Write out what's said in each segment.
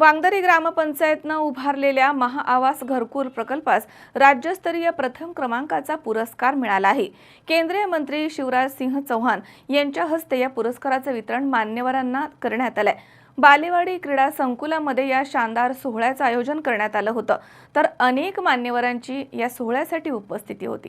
वांगदरी ग्रामपंचायतनं उभारलेल्या महाआवास घरकुल प्रकल्पास राज्यस्तरीय प्रथम क्रमांकाचा पुरस्कार मिळाला आहे. केंद्रीय मंत्री शिवराज सिंह चौहान यांच्या हस्ते या पुरस्काराचं वितरण मान्यवरांना करण्यात आलंय. बालेवाडी क्रीडा संकुलामध्ये या शानदार सोहळ्याचं आयोजन करण्यात आलं होतं. तर अनेक मान्यवरांची या सोहळ्यासाठी उपस्थिती होती.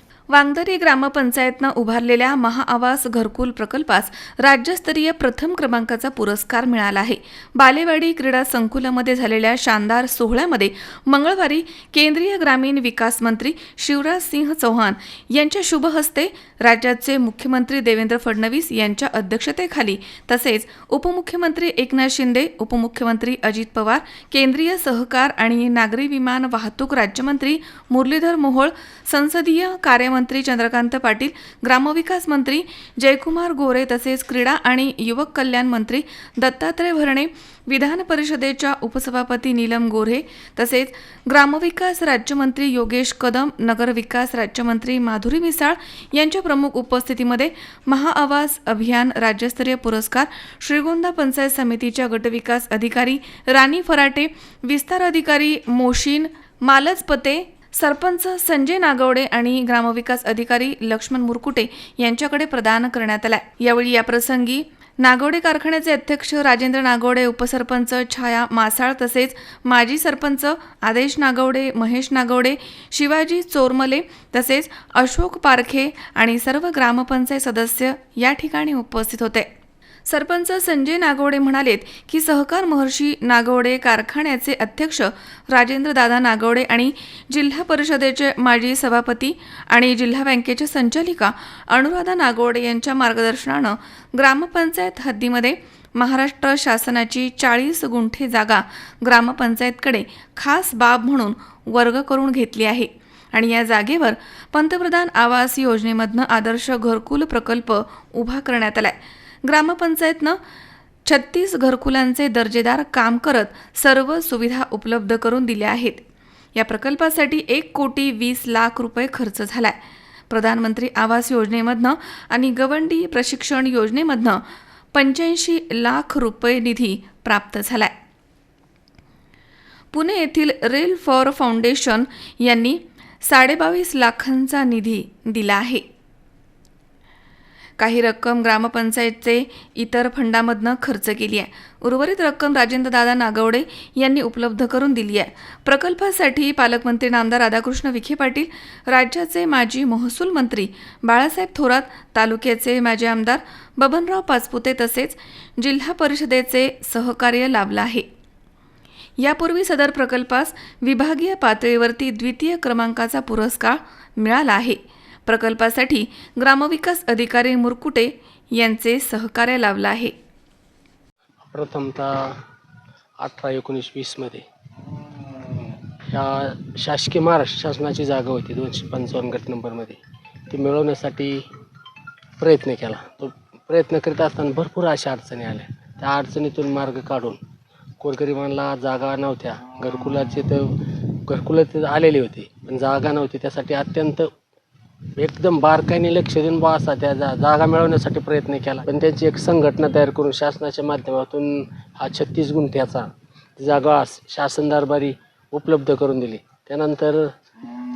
वांगदरी ग्रामपंचायतनं उभारलेल्या महाआवास घरकुल प्रकल्पास राज्यस्तरीय प्रथम क्रमांकाचा पुरस्कार मिळाला आहे. बालेवाडी क्रीडा संकुलामध्ये झालेल्या शानदार सोहळ्यामध्ये मंगळवारी केंद्रीय ग्रामीण विकास मंत्री शिवराज सिंह चौहान यांच्या शुभहस्ते राज्याचे मुख्यमंत्री देवेंद्र फडणवीस यांच्या अध्यक्षतेखाली तसेच उपमुख्यमंत्री एकनाथ शिंदे उपमुख्यमंत्री अजित पवार केंद्रीय सहकार आणि नागरी विमान वाहतूक राज्यमंत्री मुरलीधर मोहोळ संसदीय कार्यमंत्री चंद्रकांत पाटील ग्रामविकास मंत्री जयकुमार गोरे तसेच क्रीडा आणि युवक कल्याण मंत्री दत्तात्रय भरणे विधान परिषदेच्या उपसभापती नीलम गोऱ्हे तसेच ग्रामविकास राज्यमंत्री योगेश कदम नगरविकास राज्यमंत्री माधुरी मिसाळ यांच्या प्रमुख उपस्थितीमध्ये महाआवास अभियान राज्यस्तरीय पुरस्कार श्रीगोंदा पंचायत समितीच्या गटविकास अधिकारी राणी फराटे विस्तार अधिकारी मोशीन मालजपते सरपंच संजय नागवडे आणि ग्रामविकास अधिकारी लक्ष्मण मुरकुटे यांच्याकडे प्रदान करण्यात आला यावेळी या प्रसंगी नागवडे कारखान्याचे अध्यक्ष राजेंद्र नागवडे उपसरपंच छाया मासाळ तसेच माजी सरपंच आदेश नागवडे महेश नागवडे शिवाजी चोरमले तसेच अशोक पारखे आणि सर्व ग्रामपंचायत सदस्य या ठिकाणी उपस्थित होते. सरपंच संजय नागवडे म्हणालेत की सहकार महर्षी नागवडे कारखान्याचे अध्यक्ष राजेंद्र दादा नागवडे आणि जिल्हा परिषदेचे माजी सभापती आणि जिल्हा बँकेच्या संचालिका अनुराधा नागवडे यांच्या मार्गदर्शनानं ग्रामपंचायत हद्दीमध्ये महाराष्ट्र शासनाची चाळीस गुंठे जागा ग्रामपंचायतकडे खास बाब म्हणून वर्ग करून घेतली आहे. आणि या जागेवर पंतप्रधान आवास योजनेमधनं आदर्श घरकुल प्रकल्प उभा करण्यात आलाय. ग्रामपंचायतनं छत्तीस घरकुलांचे दर्जेदार काम करत सर्व सुविधा उपलब्ध करून दिल्या आहेत. या प्रकल्पासाठी एक कोटी वीस लाख रुपये खर्च झालाय. प्रधानमंत्री आवास योजनेमधनं आणि गवंडी प्रशिक्षण योजनेमधनं पंच्याऐंशी लाख रुपये निधी प्राप्त झालाय. पुणे येथील रेल फॉर फाउंडेशन यांनी साडेबावीस लाखांचा निधी दिला आहे. काही रक्कम ग्रामपंचायतचे इतर फंडामधनं खर्च केली आहे. उर्वरित रक्कम राजेंद्रदादा नागवडे यांनी उपलब्ध करून दिली आहे. प्रकल्पासाठी पालकमंत्री नामदार राधाकृष्ण विखे पाटील राज्याचे माजी महसूल मंत्री बाळासाहेब थोरात तालुक्याचे माजी आमदार बबनराव पाचपुते तसेच जिल्हा परिषदेचे सहकार्य लाभलं आहे. यापूर्वी सदर प्रकल्पास विभागीय पातळीवरती द्वितीय क्रमांकाचा पुरस्कार मिळाला आहे. प्रकल्पासाठी ग्रामविकास अधिकारी मुरकुटे यांचे सहकार्य लाभलं आहे. प्रथमतः अठरा एकोणीस वीसमध्ये ह्या शासकीय महाराष्ट्र शासनाची जागा होती दोनशे पंचावन्न गट नंबरमध्ये ती मिळवण्यासाठी प्रयत्न केला. तो प्रयत्न करीत असताना भरपूर अशा अडचणी आल्या. त्या अडचणीतून मार्ग काढून गोरगरिबांना जागा नव्हत्या. घरकुलाचे तर घरकुलाचे आलेले होते. पण जागा नव्हती. त्यासाठी अत्यंत एकदम बारकाईने लक्ष देऊन बा असा त्या जा जागा मिळवण्यासाठी प्रयत्न केला. पण त्यांची एक संघटना तयार करून शासनाच्या माध्यमातून हा छत्तीस गुंठ्याचा जागा शासन दरबारी उपलब्ध करून दिली. त्यानंतर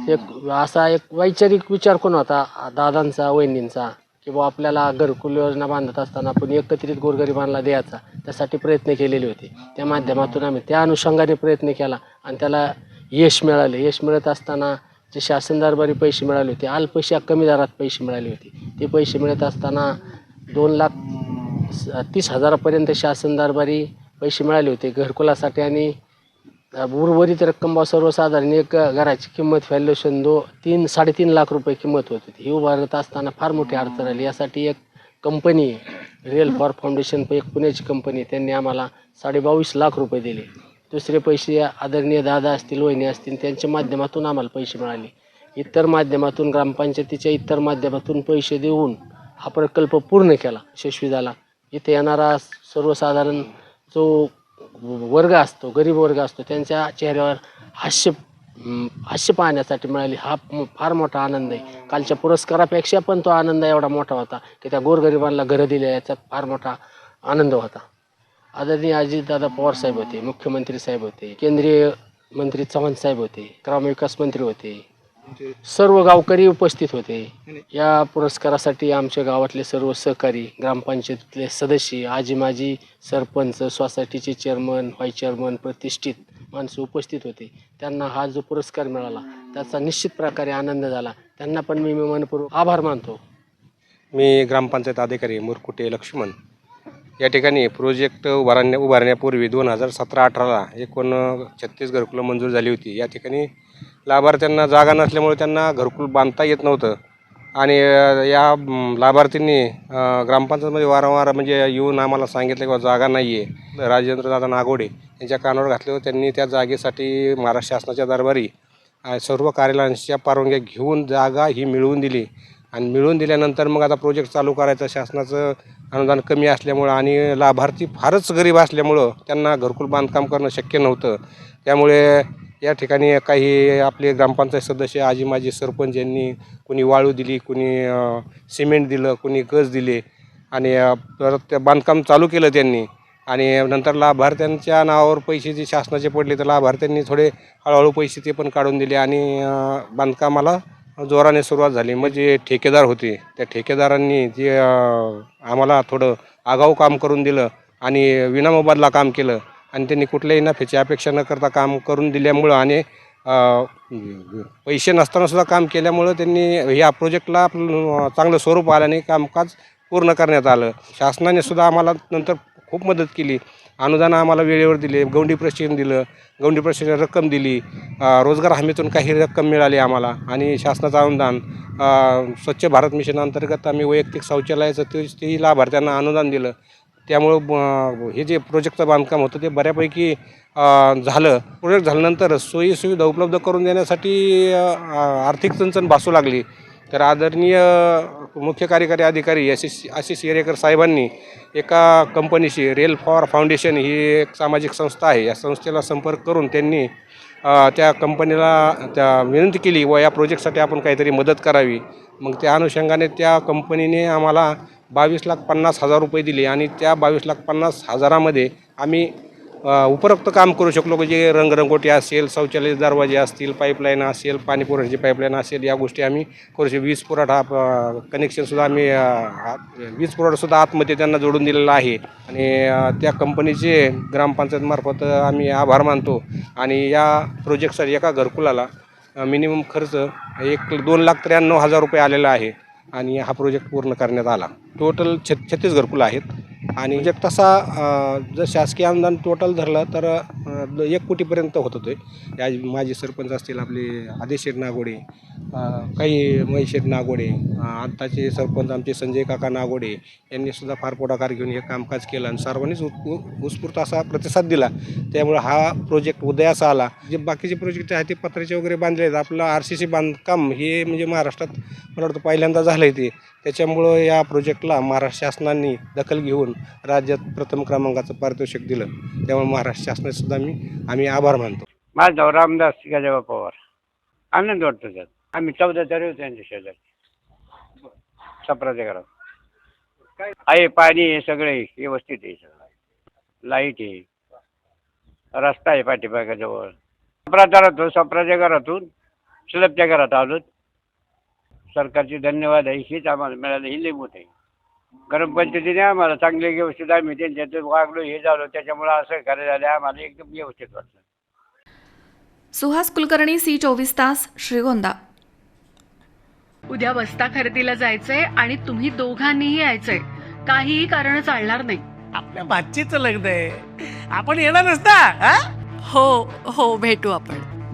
एक असा एक वैचारिक विचार कोण होता? दादांचा वहिनींचा की बुवा आपल्याला घरकुल योजना बांधत असताना आपण एकत्रित गोरगरिबांना द्यायचा. त्यासाठी प्रयत्न केलेले होते. त्या माध्यमातून आम्ही त्या अनुषंगाने प्रयत्न केला आणि त्याला यश मिळाले. यश मिळत असताना जे शासन दरबारी पैसे मिळाले होते अल्पशा कमी दरात पैसे मिळाले होते. ते पैसे मिळत असताना दोन लाख तीस हजारापर्यंत शासन दरबारी पैसे मिळाले होते. घरकुलासाठी आणि उर्वरित रक्कम बा सर्वसाधारण एक घराची किंमत व्हॅल्युएशन दो तीन साडेतीन लाख रुपये किंमत होती. ही उभारत असताना फार मोठी अडचण आली. यासाठी एक कंपनी रिअल फॉर फाउंडेशन एक पुण्याची कंपनी त्यांनी आम्हाला साडेबावीस लाख रुपये दिले. दुसरे पैसे आदरणीय दादा असतील वहिनी असतील त्यांच्या माध्यमातून आम्हाला पैसे मिळाले. इतर माध्यमातून ग्रामपंचायतीच्या इतर माध्यमातून पैसे देऊन हा प्रकल्प पूर्ण केला यशस्वी झाला इथे येणारा सर्वसाधारण जो वर्ग असतो गरीब वर्ग असतो त्यांच्या चेहऱ्यावर हास्य हास्य पाहण्यासाठी मिळाली. हा फार मोठा आनंद आहे. कालच्या पुरस्कारापेक्षा पण तो आनंद एवढा मोठा होता की त्या गोरगरिबांना घरं दिल्या याचा फार मोठा आनंद होता. आदरणीय अजितदादा पवार साहेब होते मुख्यमंत्री साहेब होते केंद्रीय मंत्री चव्हाण साहेब होते ग्रामविकास मंत्री होते सर्व गावकरी उपस्थित होते. या पुरस्कारासाठी आमच्या गावातले सर्व सहकारी ग्रामपंचायतीतले सदस्य आजी माजी सरपंच सोसायटीचे चेअरमन व्हाईस चेअरमन प्रतिष्ठित माणसं उपस्थित होते. त्यांना हा जो पुरस्कार मिळाला त्याचा निश्चित प्रकारे आनंद झाला. त्यांना पण मी मनपूर्वक आभार मानतो. मी ग्रामपंचायत अधिकारी मुरकुटे लक्ष्मण. या ठिकाणी प्रोजेक्ट उभारण्या उभारण्यापूर्वी दोन हजार सतरा अठराला एकूण छत्तीस घरकुलं मंजूर झाली होती. या ठिकाणी लाभार्थ्यांना जागा नसल्यामुळे त्यांना घरकुल बांधता येत नव्हतं. आणि या लाभार्थींनी ग्रामपंचायतमध्ये वारंवार म्हणजे येऊन आम्हाला सांगितलं किंवा जागा नाही आहे राजेंद्रदादा नागोडे यांच्या कानावर घातल्यावर त्यांनी त्या जागेसाठी महाराष्ट्र शासनाच्या दरबारी सर्व कार्यालयांच्या परवानग्या घेऊन जागा ही मिळवून दिली. आणि मिळवून दिल्यानंतर मग आता प्रोजेक्ट चालू करायचं शासनाचं अनुदान कमी असल्यामुळं आणि लाभार्थी फारच गरीब असल्यामुळं त्यांना घरकुल बांधकाम करणं शक्य नव्हतं. त्यामुळे या ठिकाणी काही आपले ग्रामपंचायत सदस्य आजी माजी सरपंच यांनी कुणी वाळू दिली कुणी सिमेंट दिलं कुणी गज दिले आणि परत ते बांधकाम चालू केलं त्यांनी. आणि नंतर लाभार्थ्यांच्या नावावर पैसे जे शासनाचे पडले तर लाभार्थ्यांनी थोडे हळूहळू पैसे ते पण काढून दिले आणि बांधकामाला जोराने सुरुवात झाली. म्हणजे ठेकेदार होते. त्या ठेकेदारांनी जे आम्हाला थोडं आगाऊ काम करून दिलं आणि विनामोबदला काम केलं आणि त्यांनी कुठल्याही नफ्याची अपेक्षा न करता काम करून दिल्यामुळं आणि पैसे नसतानासुद्धा काम केल्यामुळं त्यांनी या प्रोजेक्टला आपलं चांगलं स्वरूप आल्याने कामकाज पूर्ण करण्यात आलं. शासनाने सुद्धा आम्हाला नंतर खूप मदत केली. अनुदान आम्हाला वेळेवर दिले गौंडी प्रशिक्षण दिलं गौंडी प्रशिक्षण रक्कम दिली रोजगार हमीतून काही रक्कम मिळाली आम्हाला आणि शासनाचं अनुदान स्वच्छ भारत मिशन अंतर्गत आम्ही वैयक्तिक शौचालयाचं ते तेही लाभार्थ्यांना अनुदान दिलं. त्यामुळं ब- हे जे प्रोजेक्टचं बांधकाम होतं ते बऱ्यापैकी झालं. प्रोजेक्ट झाल्यानंतर सोयीसुविधा उपलब्ध करून देण्यासाठी आर्थिक चणचण भासू लागली. तर आदरणीय मुख्य कार्यकारी अधिकारी आशिष आशिष येरेकर साहेबांनी एका कंपनीशी रेल फॉर फाउंडेशन ही एक सामाजिक संस्था आहे. या संस्थेला संपर्क करून त्यांनी त्या कंपनीला त्या विनंती केली व या प्रोजेक्टसाठी आपण काहीतरी मदत करावी. मग त्या अनुषंगाने त्या कंपनीने आम्हाला बावीस लाख पन्नास हजार रुपये दिले आणि त्या बावीस लाख पन्नास हजारामध्ये आम्ही उपरोक्त काम करू शकलो जे रंगरंगोटी असेल शौचालय दरवाजे असतील पाईपलाईन असेल पाणी पुरवठ्याची पाईपलाईन असेल या गोष्टी आम्ही करू शकतो वीज पुरवठा कनेक्शनसुद्धा आम्ही वीज पुरवठासुद्धा आतमध्ये त्यांना जोडून दिलेला आहे. आणि त्या कंपनीचे ग्रामपंचायतमार्फत आम्ही आभार मानतो. आणि या प्रोजेक्टसाठी एका घरकुलाला मिनिमम खर्च एक दोन लाख त्र्याण्णव हजार रुपये आलेला आहे. आणि हा प्रोजेक्ट पूर्ण करण्यात आला. टोटल छ छत्तीस घरकुलं आहेत. आणि म्हणजे तसा जर शासकीय अनुदान टोटल धरलं तर अ, एक कोटीपर्यंत होत होते. या माजी सरपंच असतील आपले आदेशेठ नागोडे अ, काही महेशेठ नागोडे अ, आत्ताचे सरपंच आमचे संजय काका नागोडे यांनी सुद्धा फार पुढाकार घेऊन हे कामकाज केलं आणि सर्वांनीच उत्- उ- उत्स्फूर्त असा प्रतिसाद दिला. त्यामुळे हा प्रोजेक्ट उदयास आला. जे बाकीचे प्रोजेक्ट आहेत ते पत्र्याचे वगैरे बांधले आहेत. आपलं आर सी सी बांधकाम हे म्हणजे महाराष्ट्रात मला वाटतं पहिल्यांदा झालं आहे ते. त्याच्यामुळं या प्रोजेक्टला महाराष्ट्र शासनाने दखल घेऊन राज्यात प्रथम क्रमांकाचं पारितोषिक दिलं. त्यामुळे महाराष्ट्र शासनाचे सुद्धा मी आम्ही आभार मानतो. माझं नाव रामदास गजाबा पवार. आनंद वाटतो त्यात. आम्ही चौदा तारीख त्यांच्या शेजारी. सफराच्या घरात. आहे पाणी आहे सगळे व्यवस्थित आहे सगळं. लाइट आहे. रस्ता आहे पाठीमागाजवळ सपरा घरातून सपराच्या घरातून स्लबच्या घरात आलो सरकारचे धन्यवाद आहे हीच आम्हाला मिळालं ही लई मोठ आहे. ग्रामपंचायतीने आम्हाला चांगले व्यवस्थित आम्ही त्यांच्यात वागलो हे झालो त्याच्यामुळे असं कार्य झालं आम्हाला एकदम व्यवस्थित वाटलं. सुहास कुलकर्णी सी चोवीस तास श्रीगोंदा. उद्या बस्ता खरेदीला जायचंय आणि तुम्ही दोघांनीही यायचंय. काहीही कारण चालणार नाही. आपल्या भाचीचं लग्न आहे. आपण येणार नसता? हो हो भेटू आपण.